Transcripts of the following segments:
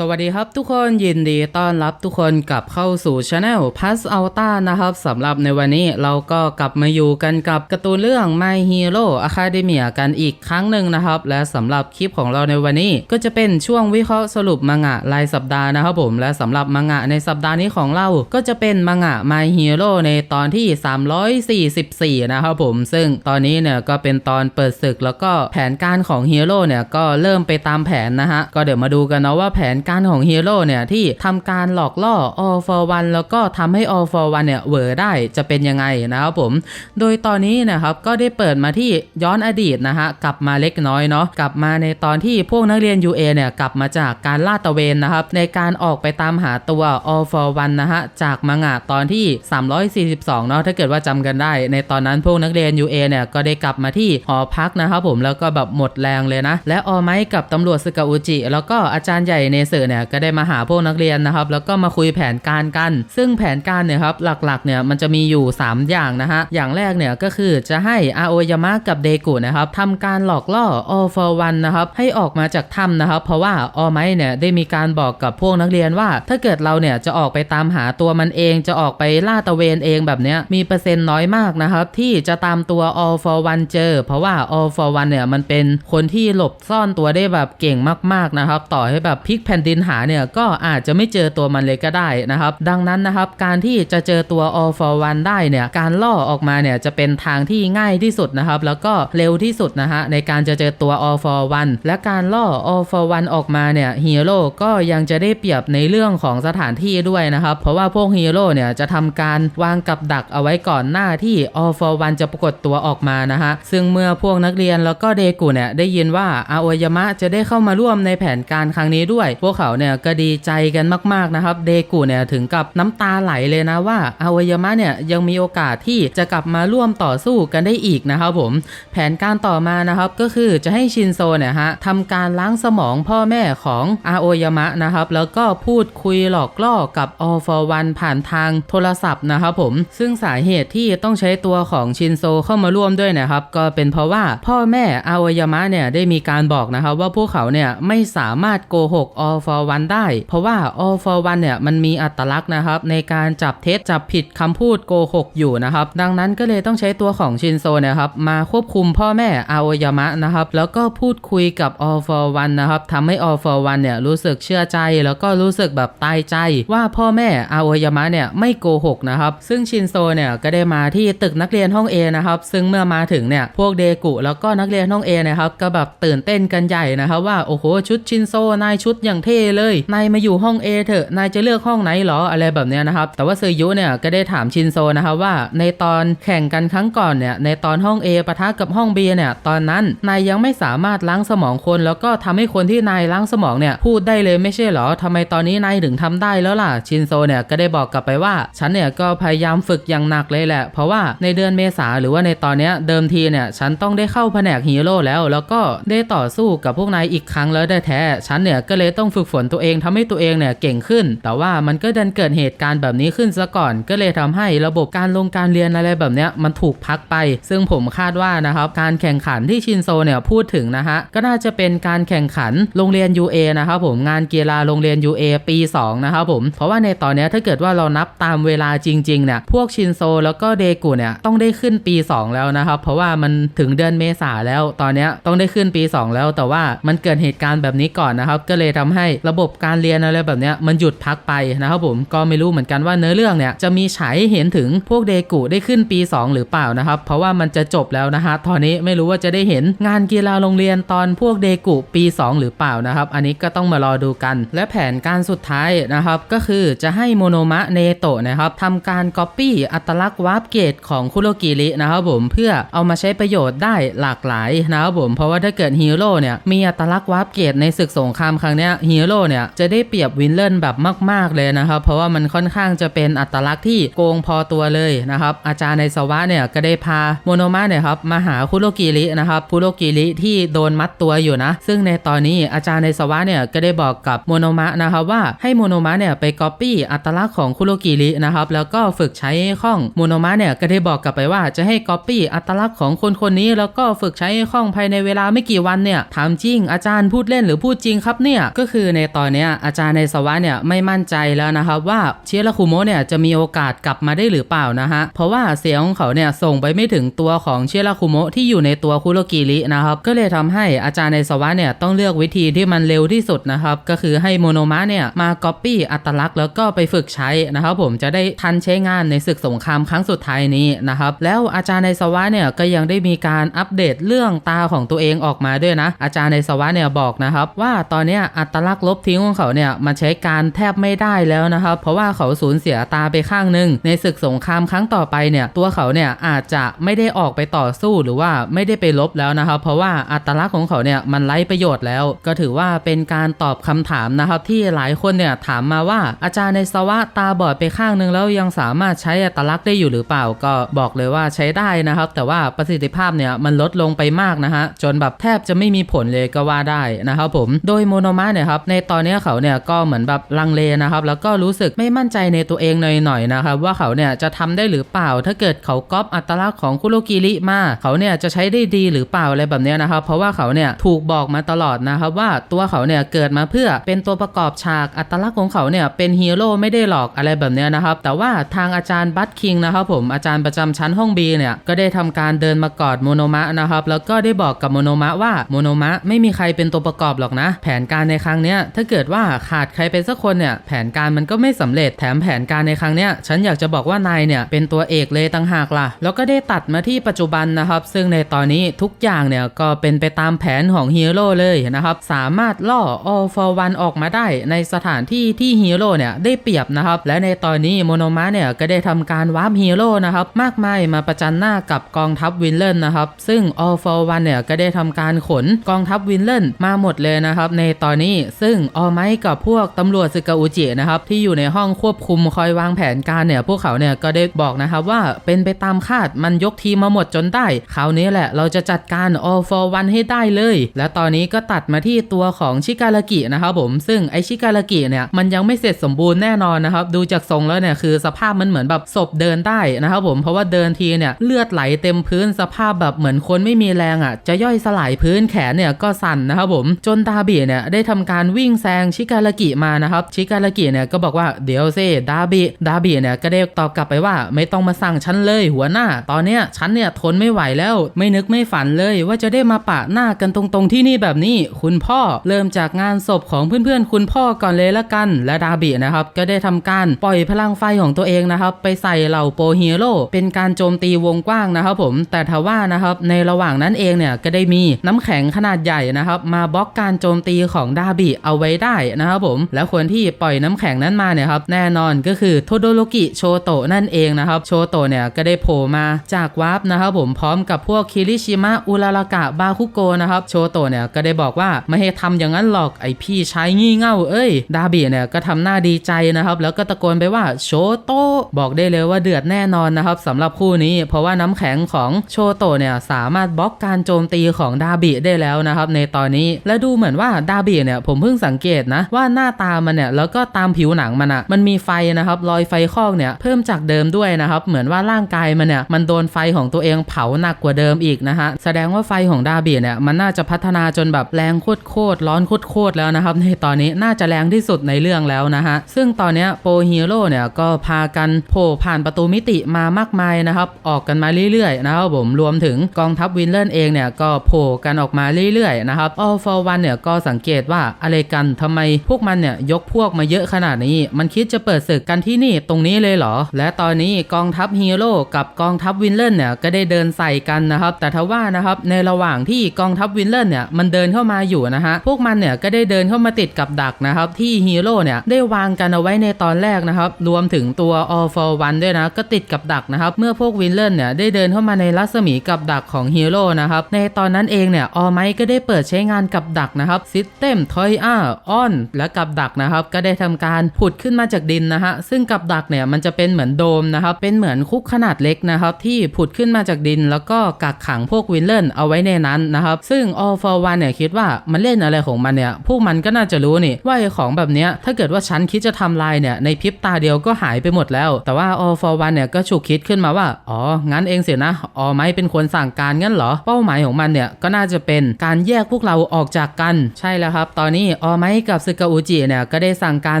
สวัสดีครับทุกคนยินดีต้อนรับทุกคนกลับเข้าสู่ช anel Pass a l t a นะครับสำหรับในวันนี้เราก็กลับมาอยู่กันกับการ์ตูนเรื่อง My Hero Academia กันอีกครั้งหนึ่งนะครับ และสำหรับคลิปของเราในวันนี้ ก็จะเป็นช่วงวิเคราะห์สรุปมังงะรายสัปดาห์นะครับผมและสำหรับมังงะในสัปดาห์นี้ของเราก็จะเป็นมังงะ My Hero ในตอนที่ 344 นะครับผม ซึ่งตอนนี้เนี่ยก็เป็นตอนเปิดศึกแล้วก็แผนการของฮีโร่เนี่ยก็เริ่มไปตามแผนนะฮะก็เดี๋ยวมาดูกันนะว่าแผนการของฮีโร่เนี่ยที่ทำการหลอกล่อ All for One แล้วก็ทำให้ All for One เนี่ยเวอร์ได้จะเป็นยังไงนะครับผม โดยตอนนี้นะครับก็ได้เปิดมาที่ย้อนอดีตนะฮะกลับมาเล็กน้อยเนาะกลับมาในตอนที่พวกนักเรียน UA เนี่ยกลับมาจากการลาดตระเวนนะครับในการออกไปตามหาตัว All for One นะฮะจากมังงะตอนที่ 342เนาะถ้าเกิดว่าจำกันได้ ในตอนนั้นพวกนักเรียน UA เนี่ยก็ได้กลับมาที่หอพักนะครับผมแล้วก็แบบหมดแรงเลยนะ และออไมกับตำรวจสกาอุจิแล้วก็อาจารย์ใหญ่เนเอร์เนี่ยก็ได้มาหาพวกนักเรียนนะครับ แล้วก็มาคุยแผนการกัน ซึ่งแผนการเนี่ยครับหลักๆเนี่ยมันจะมีอยู่ 3 อย่างนะฮะอย่างแรกเนี่ยก็คือจะให้อาโอยามะกับเดกุนะครับทำการหลอกล่อ All for One นะครับให้ออกมาจากถ้ำนะครับ เพราะว่าออไมเนี่ยได้มีการบอกกับพวกนักเรียนว่า ถ้าเกิดเราเนี่ยจะออกไปตามหาตัวมันเอง จะออกไปล่าตะเวนเองแบบเนี้ยมีเปอร์เซ็นต์น้อยมากนะครับ ที่จะตามตัว All for One เจอ เพราะว่า All for One เนี่ยมันเป็นคนที่หลบซ่อนตัวได้แบบเก่งมากๆนะครับ ต่อให้แบบพลิกแผ่นดินดินหาเนี่ยก็อาจจะไม่เจอตัวมันเลยก็ได้นะครับ ดังนั้นนะครับการที่จะเจอตัว All for One ได้เนี่ยการล่อออกมาเนี่ยจะเป็นทางที่ง่ายที่สุดนะครับ แล้วก็เร็วที่สุดนะฮะในการจะเจอตัว All for One และการล่อ All for One ออกมาเนี่ยฮีโร่ก็ยังจะได้เปรียบในเรื่องของสถานที่ด้วยนะครับ เพราะว่าพวกฮีโร่เนี่ยจะทำการวางกับดักเอาไว้ก่อนหน้าที่ All for One จะปรากฏตัวออกมานะฮะซึ่งเมื่อพวกนักเรียนแล้วก็เดกุเนี่ยได้ยินว่าอาโอยามะจะได้เข้ามาร่วมในแผนการครั้งนี้ด้วยพวกเขาเนี่ยก็ดีใจกันมากๆนะครับ เดกุเนี่ยถึงกับน้ำตาไหลเลยนะว่าอาโอยามะเนี่ยยังมีโอกาสที่จะกลับมาร่วมต่อสู้กันได้อีกนะครับผม แผนการต่อมานะครับก็คือจะให้ชินโซเนี่ยฮะทำการล้างสมองพ่อแม่ของอาโอยามะนะครับ แล้วก็พูดคุยหลอกล่อกับ All for One ผ่านทางโทรศัพท์นะครับผม ซึ่งสาเหตุที่ต้องใช้ตัวของชินโซเข้ามาร่วมด้วยนะครับ ก็เป็นเพราะว่าพ่อแม่อาโอยามะเนี่ยได้มีการบอกนะครับว่าพวกเขาเนี่ยไม่สามารถโกหกออ All for One ได้ เพราะว่า All for One เนี่ยมันมีอัตลักษณ์นะครับ ในการจับเท็จจับผิดคำพูดโกหกอยู่นะครับ ดังนั้นก็เลยต้องใช้ตัวของชินโซเนี่ยครับ มาควบคุมพ่อแม่อาโอยามะนะครับ แล้วก็พูดคุยกับ All for One นะครับทำให้ All for One เนี่ยรู้สึกเชื่อใจ แล้วก็รู้สึกแบบตายใจ ว่าพ่อแม่อาโอยามะเนี่ยไม่โกหกนะครับ ซึ่งชินโซเนี่ยก็ได้มาที่ตึกนักเรียนห้อง A นะครับ ซึ่งเมื่อมาถึงเนี่ยพวกเดกุแล้วก็นักเรียนห้อง A นะครับก็แบบตื่นเต้นกันใหญ่นะครับว่าโอ้โหชุดชินโซนายชุดอย่างเท่เลย นายมาอยู่ห้อง A เถอะ นายจะเลือกห้องไหนหรออะไรแบบเนี้ยนะครับ แต่ว่าเซยุเนี่ยก็ได้ถามชินโซนะครับว่า ในตอนแข่งกันครั้งก่อนเนี่ย ในตอนห้อง A ปะทะกับห้อง B เนี่ย ตอนนั้นนายยังไม่สามารถล้างสมองคน แล้วก็ทำให้คนที่นายล้างสมองเนี่ยพูดได้เลยไม่ใช่หรอทำไมตอนนี้นายถึงทำได้แล้วล่ะ ชินโซเนี่ยก็ได้บอกกลับไปว่า ฉันเนี่ยก็พยายามฝึกอย่างหนักเลยแหละ เพราะว่าในเดือนเมษาหรือว่าในตอนเนี้ยเดิมทีเนี่ยฉันต้องได้เข้าแผนกฮีโร่แล้ว แล้วก็ได้ต่อสู้กับพวกนายอีกครั้งแล้วได้แท้ฉันเนี่ยก็เลยต้องฝึึกฝนตัวเองทำให้ตัวเองเนี่ยเก่งขึ้น แต่ว่ามันก็ดันเกิดเหตุการณ์แบบนี้ขึ้นซะก่อน ก็เลยทำให้ระบบการลงการเรียนอะไรแบบเนี้ยมันถูกพักไป ซึ่งผมคาดว่านะครับการแข่งขันที่ชินโซเนี่ยพูดถึงนะฮะก็น่าจะเป็นการแข่งขันโรงเรียน UA นะครับผมงานกีฬาโรงเรียน UA ปี2นะครับผมเพราะว่าในตอนนี้ถ้าเกิดว่าเรานับตามเวลาจริงๆเนี่ยพวกชินโซแล้วก็เดกุเนี่ยต้องได้ขึ้นปี 2 แล้วนะครับเพราะว่ามันถึงเดือนเมษาแล้วตอนนี้ต้องได้ขึ้นปี 2 แล้วแต่ว่ามันเกิดเหตุการณ์แบบนี้ก่อนนะครับก็เลยทำให้ระบบการเรียนอะไรแบบเนี้ยมันหยุดพักไปนะครับผมก็ไม่รู้เหมือนกันว่าเนื้อเรื่องเนี่ยจะมีฉายเห็นถึงพวกเดกุได้ขึ้นปี 2 หรือเปล่านะครับเพราะว่ามันจะจบแล้วนะฮะตอนนี้ไม่รู้ว่าจะได้เห็นงานกีฬาโรงเรียนตอนพวกเดกุปี 2 หรือเปล่านะครับอันนี้ก็ต้องมารอดูกัน และแผนการสุดท้ายนะครับก็คือจะให้โมโนมะเนโตะนะครับทำการก๊อปปี้อัตลักษณ์วาร์ปเกตของคุโรกิรินะครับผมเพื่อเอามาใช้ประโยชน์ได้หลากหลายนะครับผมเพราะว่าถ้าเกิดฮีโร่เนี่ยมีอัตลักษณ์วาร์ปเกตในศึกสงครามครั้งนี้ยฮีโร่เนี่ยจะได้เปรียบวินเลนแบบมาก ๆ เลยนะครับเพราะว่ามันค่อนข้างจะเป็นอัตลักษณ์ที่โกงพอตัวเลยนะครับอาจารย์ในสวะเนี่ยก็ได้พาโมโนมะเนี่ยครับมาหาคุโรกิรินะครับคุโรกิริที่โดนมัดตัวอยู่นะ ซึ่งในตอนนี้อาจารย์ในสวะเนี่ยก็ได้บอกกับโมโนมะนะครับว่าให้โมโนมะเนี่ยไปก๊อปปี้อัตลักษณ์ของคุโรกิรินะครับแล้วก็ฝึกใช้ให้คล่องโมโนมะเนี่ยก็ได้บอกกลับไปว่าจะให้ก๊อปปี้อัตลักษณ์ของคนคนนี้ แล้วก็ฝึกใช้ให้คล่องภายในเวลาไม่กี่วันเนี่ยถามจริงอาจารย์พูดเล่นหรือพูดจริงครับเนี่ยก็คือคือในตอนนี้อาจารย์ในสวะเนี่ยไม่มั่นใจแล้วนะครับว่าเชียรคุโมะเนี่ยจะมีโอกาสกลับมาได้หรือเปล่านะฮะเพราะว่าเสียงของเขาเนี่ยส่งไปไม่ถึงตัวของเชียรคุโมะที่อยู่ในตัวคุโรกิรินะครับก็เลยทำให้อาจารย์ในสวะเนี่ยต้องเลือกวิธีที่มันเร็วที่สุดนะครับก็คือให้โมโนมะเนี่ยมาก๊อปปี้อัตลักษณ์แล้วก็ไปฝึกใช้นะครับผมจะได้ทันใช้งานในศึกสงครามครั้งสุดท้ายนี้นะครับแล้วอาจารย์ในสวะเนี่ยก็ยังได้มีการอัปเดตเรื่องตาของตัวเองออกมาด้วยนะ อาจารย์ในสวะเนี่ยบอกนะครับว่าตอนนี้อัตลักษณ์ลบทิ้งของเขาเนี่ยมันใช้การแทบไม่ได้แล้วนะครับ เพราะว่าเขาสูญเสียตาไปข้างหนึ่งในศึกสงครามครั้งต่อไปเนี่ยตัวเขาเนี่ยอาจจะไม่ได้ออกไปต่อสู้หรือว่าไม่ได้ไปลบแล้วนะครับ เพราะว่าอัตลักษณ์ของเขาเนี่ยมันไร้ประโยชน์แล้ว ก็ถือว่าเป็นการตอบคำถามนะครับที่หลายคนเนี่ยถามมาว่าอาจารย์ในสวะตาบอดไปข้างหนึ่งแล้วยังสามารถใช้อัตลักษณ์ได้อยู่หรือเปล่า ก็บอกเลยว่าใช้ได้นะครับ แต่ว่าประสิทธิภาพเนี่ยมันลดลงไปมากนะฮะจนแบบแทบจะไม่มีผลเลยก็ว่าได้นะครับผมโดยโมโนมะเนี่ยครับในตอนนี้เขาเนี่ยก็เหมือนแบบลังเลนะครับ แล้วก็รู้สึกไม่มั่นใจในตัวเองหน่อยๆนะครับ ว่าเขาเนี่ยจะทำได้หรือเปล่า ถ้าเกิดเขาก๊อปอัตลักษณ์ของคุโรกิริมา เขาเนี่ยจะใช้ได้ดีหรือเปล่าอะไรแบบเนี้ยนะครับ เพราะว่าเขาเนี่ยถูกบอกมาตลอดนะครับ ว่าตัวเขาเนี่ยเกิดมาเพื่อเป็นตัวประกอบฉากอัตลักษณ์ของเขาเนี่ยเป็นฮีโร่ไม่ได้หลอกอะไรแบบเนี้ยนะครับ แต่ว่าทางอาจารย์บัตคิงนะครับผมอาจารย์ประจำชั้นห้องบีเนี่ยก็ได้ทำการเดินมากอดโมโนมะนะครับแล้วก็ได้บอกกับโมโนมะว่าโมโนมะไม่มีใครเป็นตัวประกอบหรอกนะ แผนการในครั้งเนี้ยถ้าเกิดว่าขาดใครไปสักคนเนี่ยแผนการมันก็ไม่สำเร็จแถมแผนการในครั้งเนี้ยฉันอยากจะบอกว่านายเนี่ยเป็นตัวเอกเลยต่างหากล่ะ แล้วก็ได้ตัดมาที่ปัจจุบันนะครับ ซึ่งในตอนนี้ทุกอย่างเนี่ยก็เป็นไปตามแผนของฮีโร่เลยนะครับ สามารถล่อ All for One ออกมาได้ในสถานที่ที่ฮีโร่เนี่ยได้เปรียบนะครับ และในตอนนี้โมโนมะเนี่ยก็ได้ทำการวาร์ปฮีโร่นะครับมากมายมาประจันหน้ากับกองทัพวินเลนนะครับ ซึ่ง All for One เนี่ยก็ได้ทำการขนกองทัพวินเลนมาหมดเลยนะครับ ในตอนนี้ซึ่งออไมกับพวกตำรวจสึกาอุจินะครับที่อยู่ในห้องควบคุมคอยวางแผนการเนี่ยพวกเขาเนี่ยก็ได้บอกนะครับว่าเป็นไปตามคาดมันยกทีมมาหมดจนได้คราวนี้แหละเราจะจัดการ All for One ให้ได้เลย และตอนนี้ก็ตัดมาที่ตัวของชิการากินะครับผมซึ่งไอชิการากิเนี่ยมันยังไม่เสร็จสมบูรณ์แน่นอนนะครับดูจากทรงแล้วเนี่ยคือสภาพมันเหมือนแบบศพเดินได้นะครับผมเพราะว่าเดินทีเนี่ยเลือดไหลเต็มพื้นสภาพแบบเหมือนคนไม่มีแรงอะจะย่อยสลายพื้นแขนเนี่ยก็สั่นนะครับผมจนดาบิเนี่ยได้ทำการวิ่งแซงชิการากิมานะครับชิการากิเนี่ยก็บอกว่าเดี๋ยวเซดาบิดาบิเนี่ยก็ได้ตอบกลับไปว่าไม่ต้องมาสั่งฉันเลยหัวหน้า ตอนเนี้ยฉันเนี่ยทนไม่ไหวแล้ว ไม่นึกไม่ฝันเลยว่าจะได้มาปะหน้ากันตรงๆที่นี่แบบนี้คุณพ่อเริ่มจากงานศพของเพื่อนๆ คุณพ่อก่อนเลยละกัน และดาบินะครับก็ได้ทำการปล่อยพลังไฟของตัวเองนะครับ ไปใส่เหล่าโปฮีโร่เป็นการโจมตีวงกว้างนะครับผมแต่ทว่านะครับในระหว่างนั้นเองเนี่ยก็ได้มีน้ำแข็งขนาดใหญ่นะครับ มาบล็อกการโจมตีของดาบิเอาไว้ได้นะครับผม แล้วคนที่ปล่อยน้ำแข็งนั้นมาเนี่ยครับแน่นอนก็คือโทโดโรกิโชโตะนั่นเองนะครับโชโตะเนี่ยก็ได้โผล่มาจากวาร์ปนะครับผมพร้อมกับพวกคิริชิมะอุรารากะบาคุโกนะครับโชโตะเนี่ยก็ได้บอกว่าไม่ให้ทำอย่างนั้นหรอกไอพี่ชายงี่เง่าเอ้ยดาบิเนี่ยก็ทำหน้าดีใจนะครับแล้วก็ตะโกนไปว่าโชโตะบอกได้เลยว่าเดือดแน่นอนนะครับสำหรับคู่นี้ เพราะว่าน้ำแข็งของโชโตะเนี่ยสามารถบล็อกการโจมตีของดาบิได้แล้วนะครับในตอนนี้และดูเหมือนว่าดาบิเนี่ยผมเพิ่งพิ่งสังเกตนะว่าหน้าตามันเนี่ยแล้วก็ตามผิวหนังมันอะมันมีไฟนะครับรอยไฟคอกเนี่ยเพิ่มจากเดิมด้วยนะครับเหมือนว่าร่างกายมันเนี่ยมันโดนไฟของตัวเองเผาหนักกว่าเดิมอีกนะฮะแสดงว่าไฟของดาบิเนี่ยมันน่าจะพัฒนาจนแบบแรงโคตรร้อนโคตรแล้วนะครับในตอนนี้น่าจะแรงที่สุดในเรื่องแล้วนะฮะซึ่งตอนนี้โปรฮีโร่เนี่ยก็พากันโผล่ผ่านประตูมิติมามากมายนะครับออกกันมาเรื่อยๆนะครับผมรวมถึงกองทัพวินเลนเองเนี่ยก็โผล่กันออกมาเรื่อยๆนะครับ All for One เนี่ยก็สังเกตว่าอะไรกันทำไมพวกมันเนี่ยยกพวกมาเยอะขนาดนี้ มันคิดจะเปิดศึกกันที่นี่ตรงนี้เลยเหรอ และตอนนี้กองทัพฮีโร่กับกองทัพวินเลนเนี่ยก็ได้เดินใส่กันนะครับ แต่ทว่านะครับในระหว่างที่กองทัพวินเลนเนี่ยมันเดินเข้ามาอยู่นะฮะพวกมันเนี่ยก็ได้เดินเข้ามาติดกับดักนะครับที่ฮีโร่เนี่ยได้วางกันเอาไว้ในตอนแรกนะครับรวมถึงตัว All for One ด้วยนะก็ติดกับดักนะครับเมื่อพวกวินเลนเนี่ยได้เดินเข้ามาในรัศมีกับดักของฮีโร่นะครับในตอนนั้นเองเนี่ยออไมก็ได้เปิดใช้งานกับดักนะครับซิสเต็มทอยอาออนและกับดักนะครับ ก็ได้ทำการผุดขึ้นมาจากดินนะฮะซึ่งกับดักเนี่ยมันจะเป็นเหมือนโดมนะครับ เป็นเหมือนคุกขนาดเล็กนะครับ ที่ผุดขึ้นมาจากดิน แล้วก็กักขังพวกวินเลนเอาไว้ในนั้นนะครับ ซึ่ง All for One เนี่ยคิดว่ามันเล่นอะไรของมันเนี่ยพวกมันก็น่าจะรู้นี่ว่าของแบบเนี้ยถ้าเกิดว่าฉันคิดจะทำลายเนี่ยในพริบตาเดียวก็หายไปหมดแล้ว แต่ว่า All for One เนี่ยก็ฉุกคิดขึ้นมาว่าอ๋องั้นเองเสียนะอ๋อไม่เป็นคนสั่งการงั้นเหรอเป้าหมายของมันเนี่ยก็น่าจะเป็นการแยกพวกเราออกจากกัน ใช่แล้วครับ ตอนนี้ออไมกับซึกาอุจิเนี่ยก็ได้สั่งการ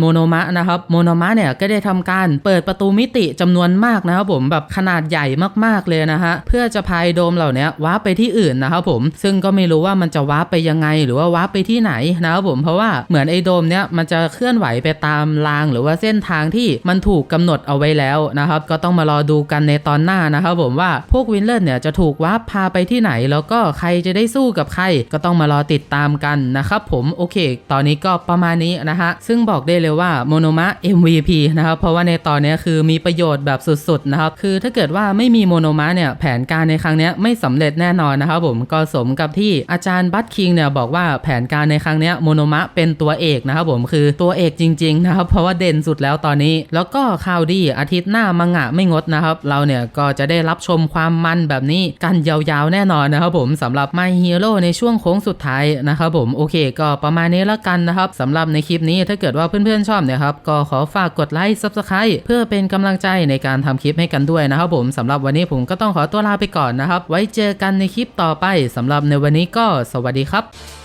โมโนมะนะครับโมโนมะเนี่ยก็ได้ทำการเปิดประตูมิติจำนวนมากนะครับผมแบบขนาดใหญ่มากๆเลยนะฮะเพื่อจะพายโดมเหล่านี้ว้าร์ปไปที่อื่นนะครับผมซึ่งก็ไม่รู้ว่ามันจะว้าร์ปไปยังไงหรือว่าว้าร์ปไปที่ไหนนะครับผมเพราะว่าเหมือนไอโดมเนี่ยมันจะเคลื่อนไหวไปตามรางหรือว่าเส้นทางที่มันถูกกำหนดเอาไว้แล้วนะครับก็ต้องมารอดูกันในตอนหน้านะครับผมว่าพวกวินเลนเนี่ยจะถูกว้าร์ปพาไปที่ไหน แล้วก็ใครจะได้สู้กับใครก็ต้องมารอติดตามกันนะครับผมโอเคตอนนี้ก็ประมาณนี้นะฮะ ซึ่งบอกได้เลยว่าโมโนมะ MVP นะครับ เพราะว่าในตอนนี้คือมีประโยชน์แบบสุดๆนะครับ คือถ้าเกิดว่าไม่มีโมโนมะเนี่ยแผนการในครั้งนี้ไม่สำเร็จแน่นอนนะครับผมก็สมกับที่อาจารย์บัตคิงเนี่ยบอกว่าแผนการในครั้งนี้โมโนมะเป็นตัวเอกนะครับผมคือตัวเอกจริงๆนะครับเพราะว่าเด่นสุดแล้วตอนนี้ แล้วก็ข่าวดีอาทิตย์หน้ามังงะไม่งดนะครับ เราเนี่ยก็จะได้รับชมความมันแบบนี้กันยาวๆแน่นอนนะครับผมสำหรับ My Hero ในช่วงโค้งสุดท้ายนะครับผมโอเค ก็ประมาณนี้แล้วกันนะครับสำหรับในคลิปนี้ถ้าเกิดว่าเพื่อนๆชอบเนี่ยครับก็ขอฝากกดไลค์ Subscribe เพื่อเป็นกำลังใจในการทำคลิปให้กันด้วยนะครับผมสำหรับวันนี้ผมก็ต้องขอตัวลาไปก่อนนะครับ ไว้เจอกันในคลิปต่อไปสำหรับในวันนี้ก็สวัสดีครับ